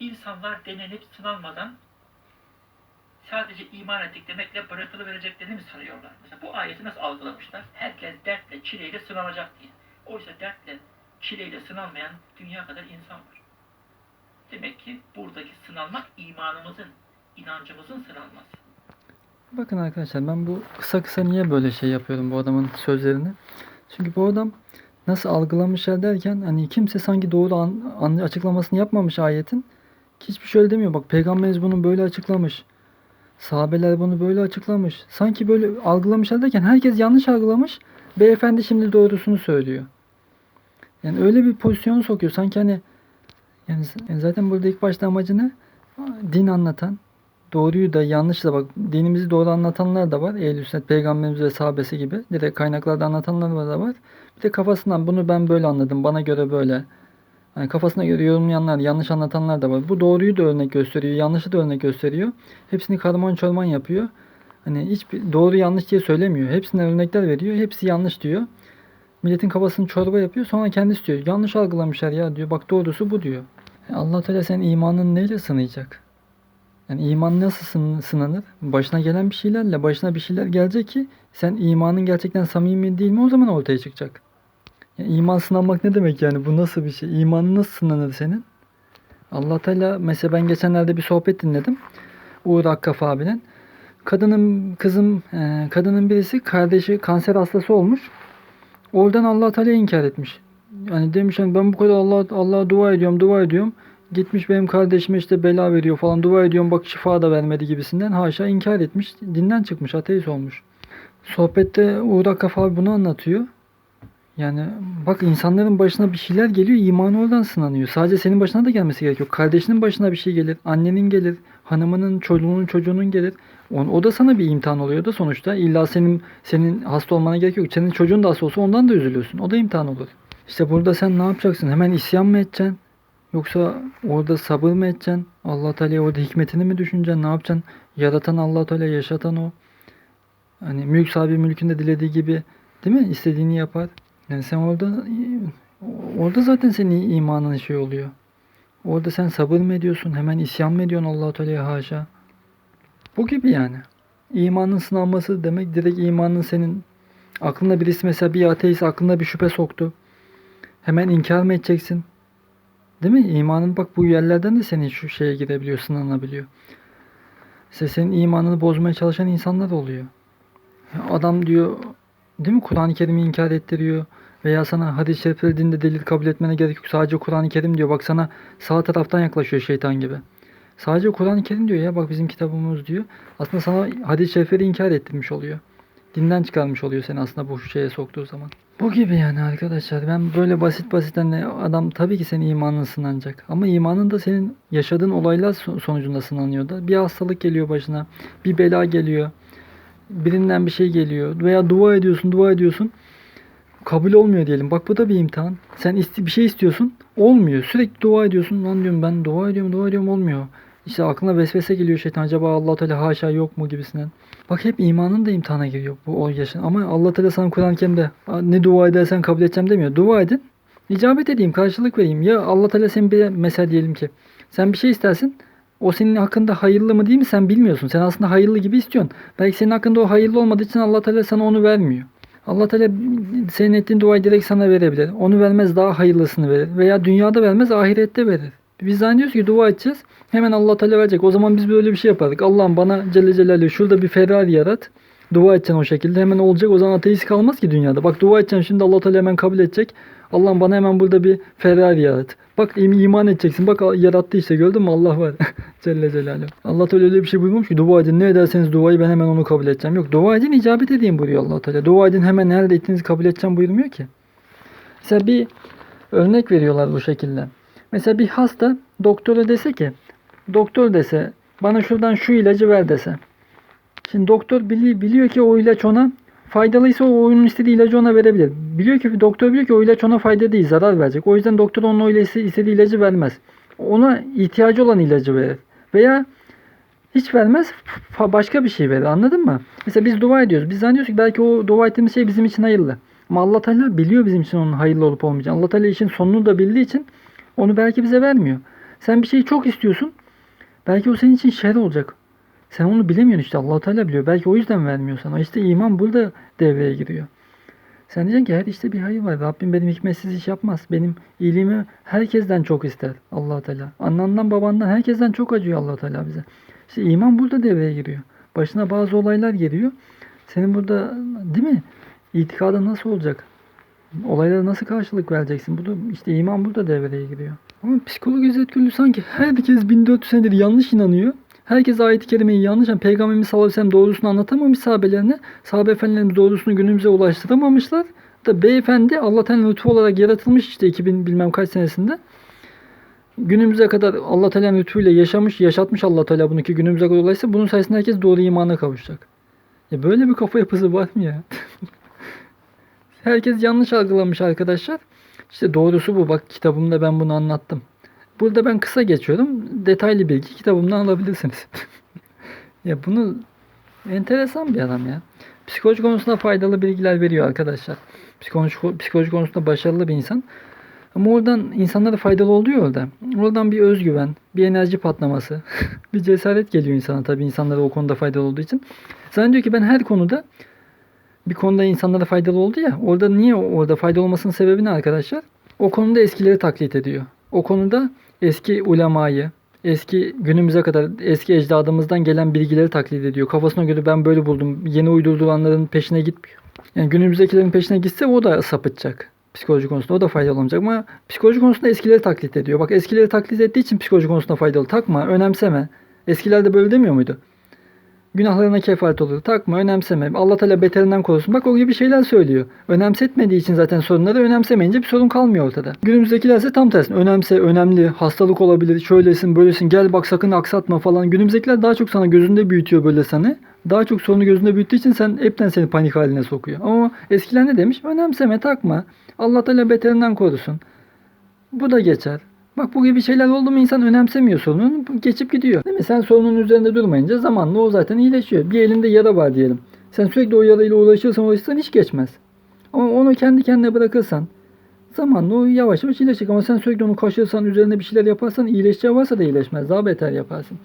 insanlar denenip sınanmadan sadece iman ettik demekle bırakılıvereceklerini mi sanıyorlar? Mesela bu ayeti nasıl algılamışlar? Herkes dertle, çileyle sınanacak diye. Oysa dertle, çileyle sınanmayan dünya kadar insan var. Demek ki buradaki sınanmak imanımızın, inancımızın sınanması. Bakın arkadaşlar ben bu kısa kısa niye böyle şey yapıyorum bu adamın sözlerini? Çünkü bu adam nasıl algılamışlar derken hani kimse sanki doğru an, an- açıklamasını yapmamış ayetin. Hiçbir şey öyle demiyor. Bak peygamberimiz bunu böyle açıklamış. Sahabeler bunu böyle açıklamış. Sanki böyle algılamışlar derken herkes yanlış algılamış. Beyefendi şimdi doğrusunu söylüyor. Yani öyle bir pozisyonu sokuyor. Sanki hani yani zaten burada ilk başta amacı ne? Din anlatan, doğruyu da yanlış da bak dinimizi doğru anlatanlar da var. Ehl-i sünnet peygamberimiz ve sahabesi gibi. Direkt kaynaklarda anlatanlar da var. Bir de kafasından bunu ben böyle anladım. Bana göre böyle. Hani kafasına göre yorumlayanlar, yanlış anlatanlar da var. Bu doğruyu da örnek gösteriyor, yanlışı da örnek gösteriyor. Hepsini karman çorman yapıyor. Hani hiçbir doğru yanlış diye söylemiyor. Hepsinden örnekler veriyor. Hepsi yanlış diyor. Milletin kafasını çorba yapıyor. Sonra kendisi diyor. Yanlış algılamışlar ya diyor. Bak doğrusu bu diyor. Allah Teala senin imanını neyle sınayacak? Yani iman nasıl sın- sınanır? Başına gelen bir şeylerle, başına bir şeyler gelecek ki sen imanın gerçekten samimi değil mi o zaman ortaya çıkacak. Yani iman sınanmak ne demek yani? Bu nasıl bir şey? İmanın nasıl sınanır senin? Allah Teala mesela ben geçenlerde bir sohbet dinledim. Uğur Akkafa abinin. Kadının kızım e, kadının birisi kardeşi kanser hastası olmuş. Oradan Allah Teala'yı inkar etmiş. Yani demiş hani ben bu kadar Allah Allah'a dua ediyorum, dua ediyorum. Gitmiş benim kardeşime işte bela veriyor falan dua ediyorum bak şifa da vermedi gibisinden haşa inkar etmiş. Dinden çıkmış, ateist olmuş. Sohbette Uğur Akkaf abi bunu anlatıyor. Yani bak insanların başına bir şeyler geliyor, imanı oradan sınanıyor. Sadece senin başına da gelmesi gerekiyor. Kardeşinin başına bir şey gelir, annenin gelir, hanımının, çocuğunun, çocuğunun gelir. O, o da sana bir imtihan oluyor da sonuçta. İlla senin senin hasta olmana gerek yok. Senin çocuğun da hasta olsa ondan da üzülüyorsun. O da imtihan olur. İşte burada sen ne yapacaksın? Hemen isyan mı edeceksin? Yoksa orada sabır mı edeceksin? Allah Teala'ya orada hikmetini mi düşüneceksin? Ne yapacaksın? Yaratan Allah Teala, yaşatan o. Hani mülk sahibi mülkünde dilediği gibi değil mi? İstediğini yapar. Yani sen orada orada zaten senin imanın şey oluyor. Orada sen sabır mı ediyorsun? Hemen isyan mı ediyorsun Allah Teala'ya haşa? Bu gibi yani. İmanın sınanması demek direkt imanın senin aklına birisi mesela bir ateist aklına bir şüphe soktu. Hemen inkar mı edeceksin? Değil mi? İmanın bak bu yerlerden de senin şu şeye girebiliyor, sınanabiliyor. İşte senin imanını bozmaya çalışan insanlar oluyor. Adam diyor, değil mi? Kur'an-ı Kerim'i inkar ettiriyor. Veya sana hadis-i şerifleri dinde delil kabul etmene gerek yok. Sadece Kur'an-ı Kerim diyor. Bak sana sağ taraftan yaklaşıyor şeytan gibi. Sadece Kur'an-ı Kerim diyor ya bak bizim kitabımız diyor. Aslında sana hadis-i şerifleri inkar ettirmiş oluyor. Dinden çıkarmış oluyor seni aslında bu şeye soktuğu zaman. Bu gibi yani arkadaşlar. Ben böyle basit basit hani adam tabii ki senin imanın sınanacak. Ama imanın da senin yaşadığın olaylar so- sonucunda sınanıyor da. Bir hastalık geliyor başına. Bir bela geliyor. Birinden bir şey geliyor. Veya dua ediyorsun dua ediyorsun. Kabul olmuyor diyelim. Bak bu da bir imtihan. Sen bir şey istiyorsun. Olmuyor. Sürekli dua ediyorsun. Lan diyorum ben dua ediyorum dua ediyorum olmuyor. İşte aklına vesvese geliyor şeytan. Acaba Allah Teala haşa yok mu gibisinden. Bak hep imanın da imtihana giriyor bu o yaşın. Ama Allah Teala sana Kur'an-ı Kerim'de "Aa, ne dua edersen kabul edeceğim demiyor. Dua edin. icabet edeyim, karşılık vereyim. Ya Allah Teala senin bir mesela diyelim ki sen bir şey istersin. O senin hakkında hayırlı mı değil mi sen bilmiyorsun. Sen aslında hayırlı gibi istiyorsun. Belki senin hakkında o hayırlı olmadığı için Allah Teala sana onu vermiyor. Allah Teala senin ettiğin duayı direkt sana verebilir. Onu vermez daha hayırlısını verir. Veya dünyada vermez ahirette verir. Biz zannediyoruz ki dua edeceğiz. Hemen Allah Teala verecek. O zaman biz böyle bir şey yapardık. Allah'ım bana Celle Celaluhu şurada bir Ferrari yarat. Dua edeceksin o şekilde. Hemen olacak. O zaman ateist kalmaz ki dünyada. Bak dua edeceksin şimdi Allah Teala hemen kabul edecek. Allah'ım bana hemen burada bir Ferrari yarat. Bak im- iman edeceksin. Bak yarattı işte gördün mü Allah var. Celle Celaluhu. Allah Teala öyle bir şey buyurmuş ki dua edin. Ne ederseniz duayı ben hemen onu kabul edeceğim. Yok dua edin icabet edeyim buyuruyor Allah Teala. Dua edin hemen nerede ettiğinizi kabul edeceğim buyurmuyor ki. Mesela bir örnek veriyorlar bu şekilde. Mesela bir hasta doktora dese ki doktor dese bana şuradan şu ilacı ver dese. Şimdi doktor bili- biliyor ki o ilaç ona faydalıysa o onun istediği ilacı ona verebilir. Biliyor ki doktor biliyor ki o ilaç ona fayda değil zarar verecek. O yüzden doktor onun o ilacı, istediği ilacı vermez. Ona ihtiyacı olan ilacı verir. Veya hiç vermez başka bir şey verir anladın mı? Mesela biz dua ediyoruz. Biz zannediyoruz ki belki o dua ettiğimiz şey bizim için hayırlı. Ama Allah Teala biliyor bizim için onun hayırlı olup olmayacağını. Allah Teala işin sonunu da bildiği için onu belki bize vermiyor. Sen bir şeyi çok istiyorsun. Belki o senin için şer olacak. Sen onu bilemiyorsun işte allah Teala biliyor. Belki o yüzden vermiyor sana. İşte iman burada devreye giriyor. Sen diyeceksin ki her işte bir hayır var. Rabbim benim hikmetsiz iş yapmaz. Benim iyiliğimi herkesten çok ister allah Teala. Annenden babandan herkesten çok acıyor allah Teala bize. İşte iman burada devreye giriyor. Başına bazı olaylar geliyor. Senin burada değil mi? İtikadın nasıl olacak? Olaylara nasıl karşılık vereceksin? Bu da işte iman burada devreye giriyor. Ama psikolog Güllü sanki herkes 1400 senedir yanlış inanıyor. Herkes ayet-i kerimeyi yanlış, yani Peygamberimiz sallallahu aleyhi ve sellem doğrusunu anlatamamış sahabelerine. Sahabe efendilerimiz doğrusunu günümüze ulaştıramamışlar. Da beyefendi Allah'tan lütfu olarak yaratılmış işte 2000 bilmem kaç senesinde. Günümüze kadar Allah Teala'nın lütfuyla yaşamış, yaşatmış Allah Teala bunu ki günümüze kadar dolayısıyla bunun sayesinde herkes doğru imana kavuşacak. Ya böyle bir kafa yapısı var mı ya? herkes yanlış algılamış arkadaşlar. İşte doğrusu bu. Bak kitabımda ben bunu anlattım. Burada ben kısa geçiyorum. Detaylı bilgi kitabımdan alabilirsiniz. ya bunu enteresan bir adam ya. Psikoloji konusunda faydalı bilgiler veriyor arkadaşlar. Psikoloji, psikoloji konusunda başarılı bir insan. Ama oradan insanlara faydalı oluyor orada. Oradan bir özgüven, bir enerji patlaması, bir cesaret geliyor insana tabii insanlara o konuda faydalı olduğu için. Zannediyor ki ben her konuda bir konuda insanlara faydalı oldu ya. Orada niye orada faydalı olmasının sebebi ne arkadaşlar? O konuda eskileri taklit ediyor. O konuda eski ulemayı, eski günümüze kadar eski ecdadımızdan gelen bilgileri taklit ediyor. Kafasına göre ben böyle buldum. Yeni uydurdulanların peşine gitmiyor. Yani günümüzdekilerin peşine gitse o da sapıtacak. Psikoloji konusunda o da faydalı olmayacak ama psikoloji konusunda eskileri taklit ediyor. Bak eskileri taklit ettiği için psikoloji konusunda faydalı. Takma, önemseme. Eskiler de böyle demiyor muydu? Günahlarına kefaret olur. Takma, önemseme. Allah Teala beterinden korusun. Bak o gibi şeyler söylüyor. Önemsetmediği için zaten sorunları önemsemeyince bir sorun kalmıyor ortada. Günümüzdekiler ise tam tersine. Önemse, önemli, hastalık olabilir, şöylesin, böylesin, gel bak sakın aksatma falan. Günümüzdekiler daha çok sana gözünde büyütüyor böyle seni. Daha çok sorunu gözünde büyüttüğü için sen hepten seni panik haline sokuyor. Ama eskiler ne demiş? Önemseme, takma. Allah Teala beterinden korusun. Bu da geçer. Bak bu gibi şeyler oldu mu insan önemsemiyor sorunun. Geçip gidiyor. Değil mi? Sen sorunun üzerinde durmayınca zamanla o zaten iyileşiyor. Bir elinde yara var diyelim. Sen sürekli o yarayla uğraşırsan uğraşırsan hiç geçmez. Ama onu kendi kendine bırakırsan zamanla o yavaş yavaş iyileşecek. Ama sen sürekli onu kaşırsan üzerine bir şeyler yaparsan iyileşeceği varsa da iyileşmez. Daha beter yaparsın.